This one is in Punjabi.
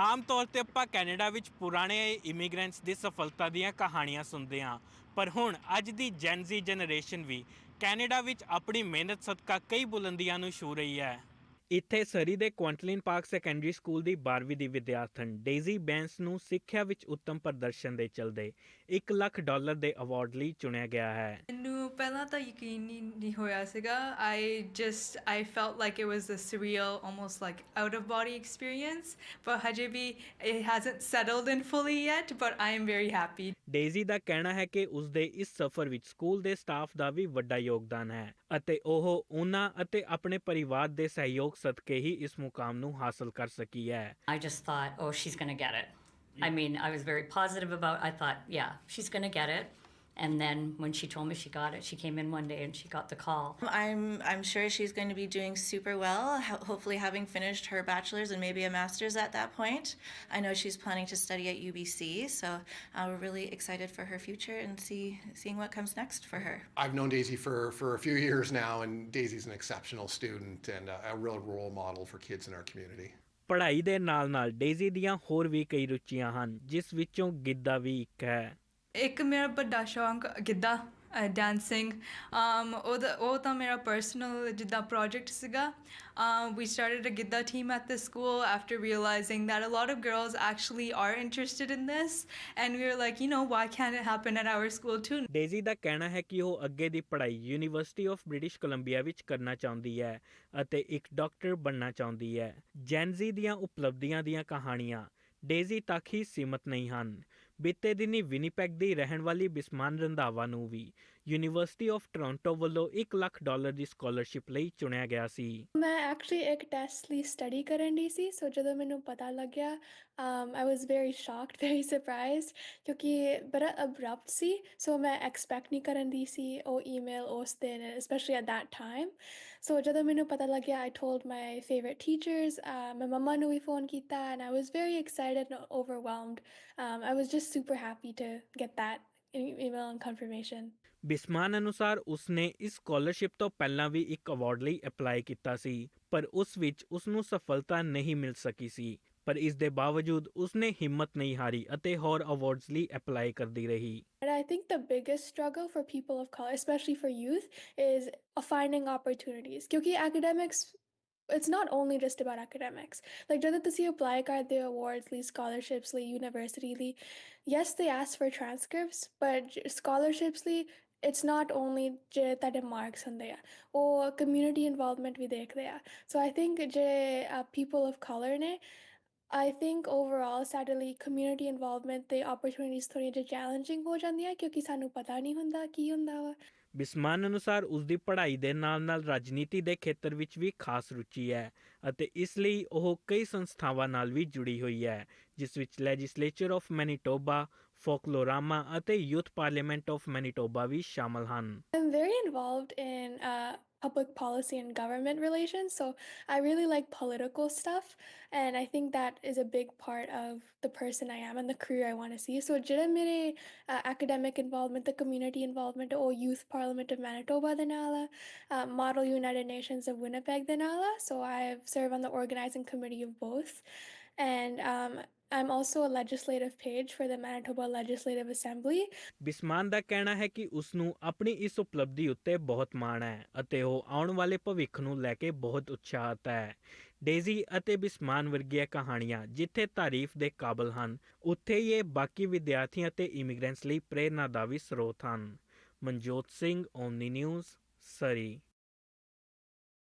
ਆਮ ਤੌਰ ਤੇ ਆਪਾਂ ਕੈਨੇਡਾ ਵਿੱਚ ਪੁਰਾਣੇ ਇਮੀਗ੍ਰੈਂਟਸ ਦੀ ਸਫਲਤਾ ਦੀਆਂ ਕਹਾਣੀਆਂ ਸੁਣਦੇ ਹਾਂ ਪਰ ਹੁਣ ਅੱਜ ਦੀ ਜੈਨਜ਼ੀ ਜਨਰੇਸ਼ਨ ਵੀ ਕੈਨੇਡਾ ਵਿੱਚ ਆਪਣੀ ਮਿਹਨਤ ਸਦਕਾ ਕਈ ਬੁਲੰਦੀਆਂ ਨੂੰ ਛੂ ਰਹੀ ਹੈ ਇੱਥੇ ਸਰੀ ਦੇ ਕੁਆਂਟਲਿਨ ਪਾਰਕ ਸੈਕੰਡਰੀ ਸਕੂਲ ਦੀ 12ਵੀਂ ਦੀ ਵਿਦਿਆਰਥਣ ਡੇਜ਼ੀ ਬੈਂਸ ਨੂੰ ਸਿੱਖਿਆ ਵਿੱਚ ਉੱਤਮ ਪ੍ਰਦਰਸ਼ਨ ਦੇ ਚਲਦੇ 1 ਲੱਖ ਡਾਲਰ ਦੇ ਅਵਾਰਡ ਲਈ ਚੁਣਿਆ ਗਿਆ ਹੈ ਮੈਨੂੰ ਪਹਿਲਾਂ ਤਾਂ ਯਕੀਨ ਨਹੀਂ ਨਹੀਂ ਹੋਇਆ ਸੀਗਾ I just I felt like it was a surreal almost like out of body experience but ਹਜੇ ਵੀ it hasn't settled in fully yet but I am very happy Daisy ਦਾ ਕਹਿਣਾ ਹੈ ਕਿ ਉਸ ਦੇ ਇਸ ਸਫ਼ਰ ਵਿੱਚ ਸਕੂਲ ਦੇ ਸਟਾਫ ਦਾ ਵੀ ਵੱਡਾ ਯੋਗਦਾਨ ਹੈ ਅਤੇ ਉਹ ਉਹਨਾਂ ਅਤੇ ਆਪਣੇ ਪਰਿਵਾਰ ਦੇ ਸਹਿਯੋਗ ਸਦਕੇ ਹੀ ਇਸ ਮੁਕਾਮ ਨੂੰ ਹਾਸਲ ਕਰ ਸਕੀ ਹੈ just thought oh oh, she's going to get it. I mean, I was very positive about I thought, yeah, she's going to get it. And then when she told me she got it, she came in one day and she got the call. I'm I'm sure she's going to be doing super well. hopefully, having finished her bachelor's and maybe a master's at that point. I know she's planning to study at UBC, so uh, we're really excited for her future and see seeing what comes next for her. I've known Daisy for for a few years now, and Daisy's an exceptional student and a, a real role model for kids in our community. ਪੜ੍ਹਾਈ ਦੇ ਨਾਲ-ਨਾਲ ਡੇਜ਼ੀ ਦੀਆਂ ਹੋਰ ਵੀ ਕਈ ਰੁਚੀਆਂ ਹਨ ਜਿਸ ਵਿੱਚੋਂ ਗਿੱਧਾ ਵੀ ਇੱਕ ਹੈ ਇੱਕ ਮੇਰਾ ਵੱਡਾ ਸ਼ੌਂਕ ਗਿੱਧਾ ਡਾਂਸਿੰਗ um ਉਹਦਾ ਉਹ ਤਾਂ ਮੇਰਾ ਪਰਸਨਲ ਜਿੱਦਾਂ ਪ੍ਰੋਜੈਕਟ ਸੀਗਾ um we started a Giddha team at the school after realizing that a lot of girls actually are interested in this and we were like you know why can't it happen at our school too Daisy ਦਾ ਕਹਿਣਾ ਹੈ ਕਿ ਉਹ ਅੱਗੇ ਦੀ ਪੜ੍ਹਾਈ ਯੂਨੀਵਰਸਿਟੀ ਆਫ ਬ੍ਰਿਟਿਸ਼ ਕੋਲੰਬੀਆ ਵਿੱਚ ਕਰਨਾ ਚਾਹੁੰਦੀ ਹੈ ਅਤੇ ਇੱਕ ਡਾਕਟਰ ਬਣਨਾ ਚਾਹੁੰਦੀ ਹੈ ਜੈਨਜ਼ੀ ਦੀਆਂ ਉਪਲਬਧੀਆਂ ਦੀਆਂ ਕਹਾਣੀਆਂ ਡੇਜ਼ੀ ਤੱਕ ਹੀ ਸੀਮਤ ਨਹੀਂ ਹਨ ਬੀਤੇ ਦਿਨੀਂ ਵਿਨੀਪੈਗ ਦੀ ਰਹਿਣ ਵਾਲੀ ਬਿਸਮਾਨ ਰੰਧਾਵਾ ਨੂੰ ਵੀ ਯੂਨੀਵਰਸਿਟੀ ਆਫ ਟੋਰਾਂਟੋ ਵੱਲੋਂ 1 ਲੱਖ ਡਾਲਰ ਦੀ ਸਕਾਲਰਸ਼ਿਪ ਲਈ ਚੁਣਿਆ ਗਿਆ ਸੀ ਮੈਂ ਐਕਚੁਅਲੀ ਇੱਕ ਟੈਸਟ ਲਈ ਸਟੱਡੀ ਕਰਨ ਦੀ ਸੀ ਸੋ ਜਦੋਂ ਮੈਨੂੰ ਪਤਾ ਲੱਗਿਆ um i was very shocked very surprised ਕਿਉਂਕਿ ਬੜਾ ਅਬਰਪਟ ਸੀ ਸੋ ਮੈਂ ਐਕਸਪੈਕਟ ਨਹੀਂ ਕਰਨ ਦੀ ਸੀ ਉਹ ਈਮੇਲ ਉਸ ਦਿਨ especially at that time ਸੋ ਜਦੋਂ ਮੈਨੂੰ ਪਤਾ ਲੱਗਿਆ i told my favorite teachers uh, my mama ਨੂੰ ਵੀ ਫੋਨ ਕੀਤਾ and i was very excited and overwhelmed um i was just super happy to get that email on confirmation Bisman ਅਨੁਸਾਰ ਉਸਨੇ ਇਸ ਸਕਾਲਰਸ਼ਿਪ ਤੋਂ ਪਹਿਲਾਂ ਵੀ ਇੱਕ ਅਵਾਰਡ ਲਈ ਅਪਲਾਈ ਕੀਤਾ ਸੀ ਪਰ ਉਸ ਵਿੱਚ ਉਸ ਨੂੰ ਸਫਲਤਾ ਨਹੀਂ ਮਿਲ ਸਕੀ ਸੀ ਪਰ ਇਸ ਦੇ ਬਾਵਜੂਦ ਉਸਨੇ ਹਿੰਮਤ ਨਹੀਂ ਹਾਰੀ ਅਤੇ ਹੋਰ ਅਵਾਰਡਸ ਲਈ ਅਪਲਾਈ ਕਰਦੀ ਰਹੀ And I think the biggest struggle for people of color, especially for youth, is finding opportunities. ਕਿਉਂਕਿ academics it's not only just about academics. Like do the apply करते the awards the scholarships the university yes they ask for transcripts, but scholarships it's not only that ताडे marks होंदे आ, or community involvement we देखते So I think the uh, people of color I think overall sadly community involvement the opportunities turning ਜਿਹੀ challenging ਹੋ ਜਾਂਦੀ ਹੈ ਕਿਉਂਕਿ ਸਾਨੂੰ ਬਿਸਮਾਨ ਅਨੁਸਾਰ ਉਸ ਦੀ ਪੜ੍ਹਾਈ ਦੇ ਨਾਲ-ਨਾਲ ਰਾਜਨੀਤੀ ਦੇ ਖੇਤਰ ਵਿੱਚ ਵੀ ਖਾਸ ਰੁਚੀ ਹੈ ਅਤੇ ਇਸ ਲਈ ਉਹ ਕਈ ਸੰਸਥਾਵਾਂ ਨਾਲ ਵੀ ਜੁੜੀ ਹੋਈ ਹੈ ਜਿਸ ਵਿੱਚ ਲੈਜਿਸਲੇਚਰ ਆਫ ਮੈਨੀਟੋਬਾ ਫੋਕਲੋਰਾਮਾ ਅਤੇ ਯੂਥ ਪਾਰਲੀਮੈਂਟ ਆਫ ਮੈਨੀਟੋਬਾ ਵੀ ਸ਼ਾਮਲ ਹਨ I'm very involved in uh, public policy and government relations. So I really like political stuff. And I think that is a big part of the person I am and the career I want to see. So, ਜਿਹੜਾ ਮੇਰੇ uh, academic involvement, the community involvement, or youth parliament of Manitoba Denala, ਨਾਲ uh, model United Nations of Winnipeg Denala. So I've served on the organizing committee of both. And um, I'm also a legislative page for the Manitoba Legislative Assembly. ਬਿਸਮਾਨ ਦਾ ਕਹਿਣਾ ਹੈ ਕਿ ਉਸ ਨੂੰ ਆਪਣੀ ਇਸ ਉਪਲਬਧੀ ਉੱਤੇ ਬਹੁਤ ਮਾਣ ਹੈ ਅਤੇ ਉਹ ਆਉਣ ਵਾਲੇ ਭਵਿੱਖ ਨੂੰ ਲੈ ਕੇ ਬਹੁਤ ਉਤਸ਼ਾਹਤ ਹੈ। ਡੇਜ਼ੀ ਅਤੇ ਬਿਸਮਾਨ ਵਰਗੀਆਂ ਕਹਾਣੀਆਂ ਜਿੱਥੇ ਤਾਰੀਫ ਦੇ ਕਾਬਲ ਹਨ, ਉੱਥੇ ਹੀ ਇਹ ਬਾਕੀ ਵਿਦਿਆਰਥੀਆਂ ਅਤੇ ਇਮੀਗ੍ਰੈਂਟਸ ਲਈ ਪ੍ਰੇਰਣਾ ਦਾ ਵੀ ਸਰੋਤ ਹਨ। ਮਨਜੋਤ ਸਿੰਘ ਓਮਨੀ ਨਿਊਜ਼ ਸਰੀ